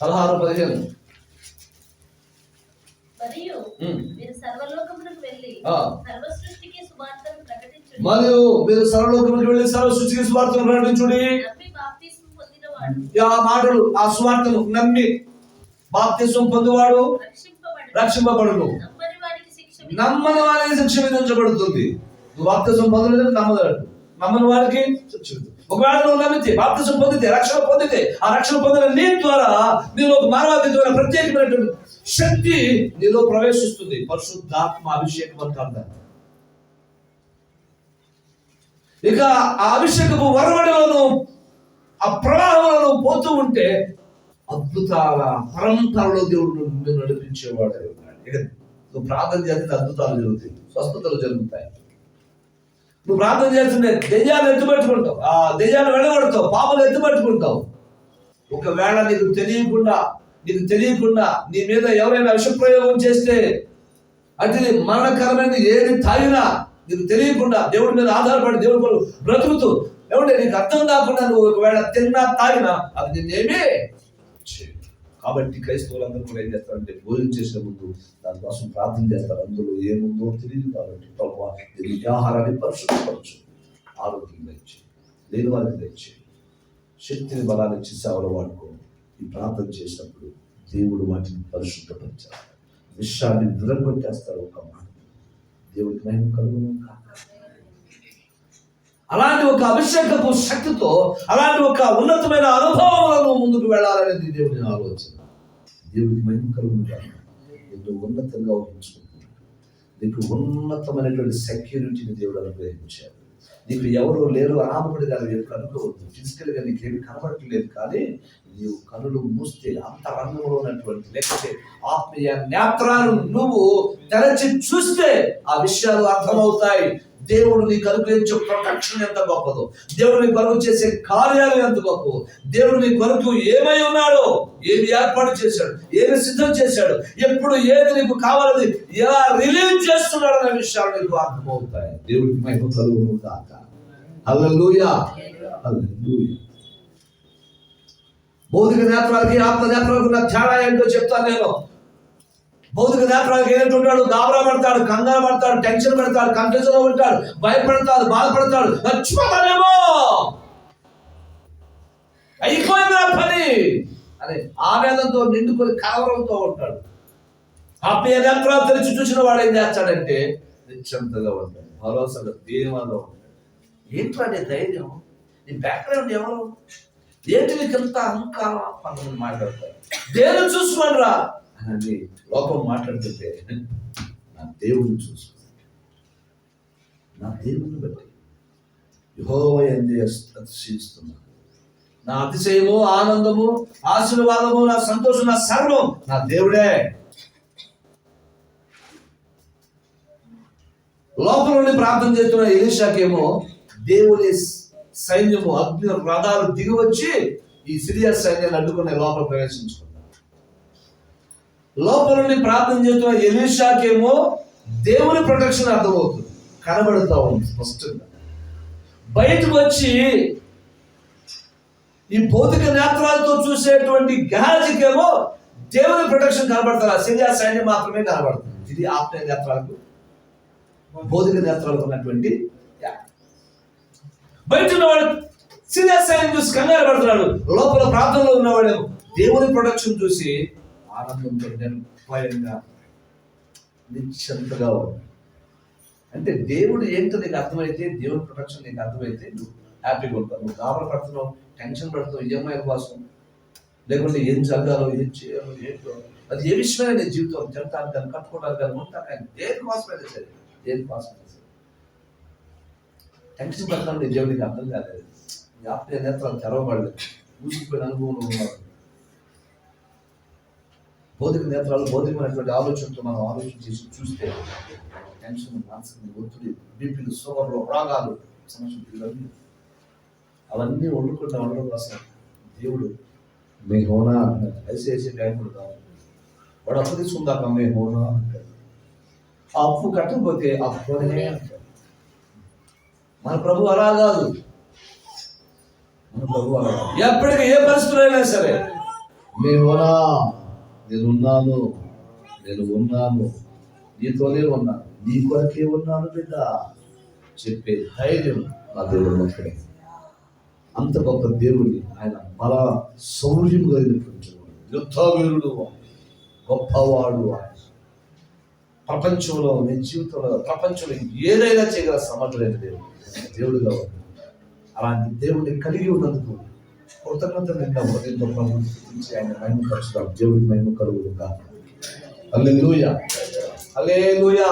పదహారు పదిహేను. మరియు. మీరు సర్వలోకమునకు వెళ్ళి ఆ. సర్వ సృష్టికి సువార్తను ప్రకటించుడి. మరియు మీరు సర్వలోకములకు వెళ్ళి సర్వ సృష్టికి సువార్తను ప్రకటించుడి. నమ్మి బాప్తిస్మం పొందినవాడు. ఆ మాటలు ఆ సువార్తను నమ్మి బాప్తిస్వం పొందువాడు రక్షింపబడు రక్షింపబడును. నమ్మని వారికి శిక్ష విధించబడుతుంది. బాప్తిజం పొందలేదు నమ్మదాడు నమ్మని వారికి శిక్ష విధించు. ఒకవేళ నువ్వు నమ్మితే బాప్తిజం పొందితే రక్షణ పొందితే ఆ రక్షణ పొందిన నీ ద్వారా నీలో ఒక ద్వారా ప్రత్యేకమైనటువంటి శక్తి నీలో ప్రవేశిస్తుంది. పరిశుద్ధాత్మ అభిషేకం అంటారు. దాన్ని. ఇక ఆ అభిషేకపు వరవడిలోను ఆ ప్రవాహంలో పోతూ ఉంటే అద్భుతాల పరంపరలో దేవుడు నిన్ను నడిపించేవాడు. ఇక నువ్వు ప్రార్థన చేస్తే అద్భుతాలు జరుగుతాయి. స్వస్థతలు జరుగుతాయి. నువ్వు ప్రార్థన చేస్తుంటే దెయ్యాలు ఎత్తుపెట్టుకుంటావు ఆ దెయ్యాలు వెళ్ళగొడతావు పాపలు ఎత్తుపెట్టుకుంటావు ఒకవేళ నీకు తెలియకుండా నీకు తెలియకుండా నీ మీద ఎవరైనా విషప్రయోగం చేస్తే అది మరణకరమైన ఏది తాగినా నీకు తెలియకుండా దేవుడి మీద ఆధారపడి దేవుడి కొరకు బ్రతుకుతూ ఏమంటే నీకు అర్థం కాకుండా నువ్వు ఒకవేళ తిన్నా తాగినా అది నిన్నేమీ చేయదు. కాబట్టి క్రైస్తవులందరూ కూడా ఏం చేస్తారంటే భోజనం చేసే ముందు దానికోసం ప్రార్థన చేస్తారు. అందులో ఏముందో తెలియదు కాబట్టి ప్రభావ ఆహారాన్ని పరిశుభ్రపరచు ఆరోగ్యం తెచ్చి లేని వారికి తెచ్చి శక్తిని బలాన్ని ఇచ్చి సేవలు వాడుకో ఈ ప్రార్థన చేసినప్పుడు దేవుడు వాటిని పరిశుద్ధపరిచారు విషయాన్ని కొట్టేస్తారు ఒక మాట. దేవుడికి నయం కలుగును కాక. అలాంటి ఒక అభిషేకపు శక్తితో అలాంటి ఒక ఉన్నతమైన అనుభవాలను ముందుకు వెళ్ళాలనేది దేవుని ఆలోచన. దేవుడికి మహిమ ఎంతో ఉన్నతంగా ఊహించుకుంటున్నాడు నీకు ఉన్నతమైనటువంటి సెక్యూరిటీని దేవుడు అనుగ్రహించాడు. నీకు ఎవరు లేరు అనామపడి దాన్ని ఎప్పుడు అనుకోవద్దు ఫిజికల్గా నీకేమి కనబడట్లేదు కానీ నీవు కనులు మూస్తే అంతరంగంలో ఉన్నటువంటి లేకపోతే ఆత్మీయ నేత్రాలు నువ్వు తెరచి చూస్తే ఆ విషయాలు అర్థమవుతాయి. దేవుడు నీకు అనుగ్రహించే ప్రొటెక్షన్ ఎంత గొప్పదో దేవుడు నీ కొరకు చేసే కార్యాలు ఎంత గొప్ప దేవుడు నీ కొరకు ఏమై ఉన్నాడో ఏమి ఏర్పాటు చేశాడు ఏమి సిద్ధం చేశాడు ఎప్పుడు ఏది నీకు కావాలని ఎలా రిలీజ్ చేస్తున్నాడు అనే విషయాలు నీకు అర్థమవుతాయి. దేవుడికి మహిమ కలుగును కాక హల్లెలూయా. హల్లెలూయా. భౌతిక నేత్రాలకి ఆత్మ నేత్రాలకు ఉన్న తేడా ఏంటో చెప్తాను నేను. భౌతిక నేత్రాలకు ఏంటుంటాడు గాబరా పడతాడు కంగారు పడతాడు టెన్షన్ పడతాడు కన్ఫ్యూజన్లో ఉంటాడు భయపడతాడు బాధపడతాడు. చచ్చిపోతానేమో అయిపోయింది నా పని! అదే ఆవేదంతో నిండుకొని కలవరంతో ఉంటాడు. ఆత్మీయ నేత్రాలు తెరిచి చూసిన వాడు ఏం చేస్తాడంటే నిశ్చంతగా ఉంటాడు భరోసాగా ధీమాగా ఉంటాడు. ఏంటో నీ ధైర్యం? నీ బ్యాక్గ్రౌండ్ ఎవరు? ఏంటి నీకు ఎంత అహంకారం? పనులు మాట్లాడతారు దేని చూసుకోండిరా? అని లోపం మాట్లాడుతుంటే నా దేవుడిని చూసుకో నా దేవుని బట్టి యహోవ ఎందే అతిశయిస్తున్నాను. నా అతిశయము ఆనందము ఆశీర్వాదము నా సంతోషం నా సర్వం నా దేవుడే. లోపల నుండి ప్రార్థన చేస్తున్న ఎలీషాకేమో దేవుని సైన్యము అగ్ని రథాలు దిగి వచ్చి ఈ సిరియస్ సైన్యాన్ని అడ్డుకునే లోపల ప్రవేశించుకున్నారు లోపల నుండి ప్రార్థన చేస్తున్న ఎలీషాకేమో దేవుని ప్రొటెక్షన్ అర్థమవుతుంది. కనబడుతూ ఉంది స్పష్టంగా. బయటకు వచ్చి ఈ భౌతిక నేత్రాలతో చూసేటువంటి గహాజికేమో దేవుని ప్రొటెక్షన్ కనబడతారు ఆ సిరియా సైన్యం మాత్రమే కనబడుతుంది. ఇది ఆత్మీయ నేత్రాలకు భౌతిక నేత్రాలకు ఉన్నటువంటి బయట ఉన్నవాడు సీరియస్ సైన్యం చూసి కంగారు పడుతున్నాడు. లోపల ప్రార్థనలో ఉన్నవాడు దేవుని ప్రొటెక్షన్ చూసి ఆనందంతో నిర్భయంగా నిశ్చంతగా ఉన్నాడు అంటే దేవుడు ఏంటో నీకు అర్థమైతే దేవుడి ప్రొటెక్షన్ నీకు అర్థమైతే నువ్వు హ్యాపీగా ఉంటావు. నువ్వు కాపలు పడుతున్నావు టెన్షన్ పడుతున్నావు ఈఎంఐ కోసం లేకుంటే ఏం జరగాలో ఏం చేయాలో ఏంటో అది ఏ విషయమైనా నీ జీవితం తినటానికి కానీ కట్టుకోవడానికి కానీ ఉంటా కానీ దేని సరే దేని కోసమైనా సరే. టెన్షన్ పడతాను నీ దేవుడికి అర్థం కాలేదు. నీ నేత్రాలు తెరవబడలేదు. మూసిపోయిన అనుభవం ఉన్నాడు భౌతిక నేత్రాలు భౌతికమైనటువంటి ఆలోచనతో మనం ఆలోచన చేసి చూస్తే టెన్షన్ మానసిక ఒత్తిడి బీపీలు షుగర్లు రోగాలు సమస్యలు ఇవన్నీ అవన్నీ వండుకుంటా ఉండడం కోసం దేవుడు మీ హోనా ఐసి బ్యాంకులు కాదు. వాడు అప్పు తీసుకుందాక మీ హోనా అంటాడు. ఆ అప్పు కట్టకపోతే అప్పునే అంటాడు. మన ప్రభు అలా కాదు. మన ప్రభు అలా. ఎప్పటికీ ఏ పరిస్థితులు అయినా సరే మేమునా నేను ఉన్నాను నేను ఉన్నాను నీతోనే ఉన్నాను నీ కొరకే ఉన్నాను బిడ్డ. చెప్పే ధైర్యం నా దేవుడు ఒక్కడే అంత గొప్ప దేవుడిని ఆయన బల శౌర్యం కలిగినటువంటి యుద్ధవీరుడు యుద్ధ వీరుడు గొప్పవాడు ఆయన. ప్రపంచంలో నీ జీవితంలో ప్రపంచంలో ఏదైనా చేయగల సమర్థులైన దేవుడు. దేవుడిగా అలాంటి దేవుడిని కలిగి ఉన్నందుకు కృతజ్ఞత నిన్న హృదయంతో ప్రభుత్వం స్తుతించి ఆయన మహిమ పరుచుదాం. దేవుడి మహిమ కలుగుతుందా అల్లెలుయా అల్లెలుయా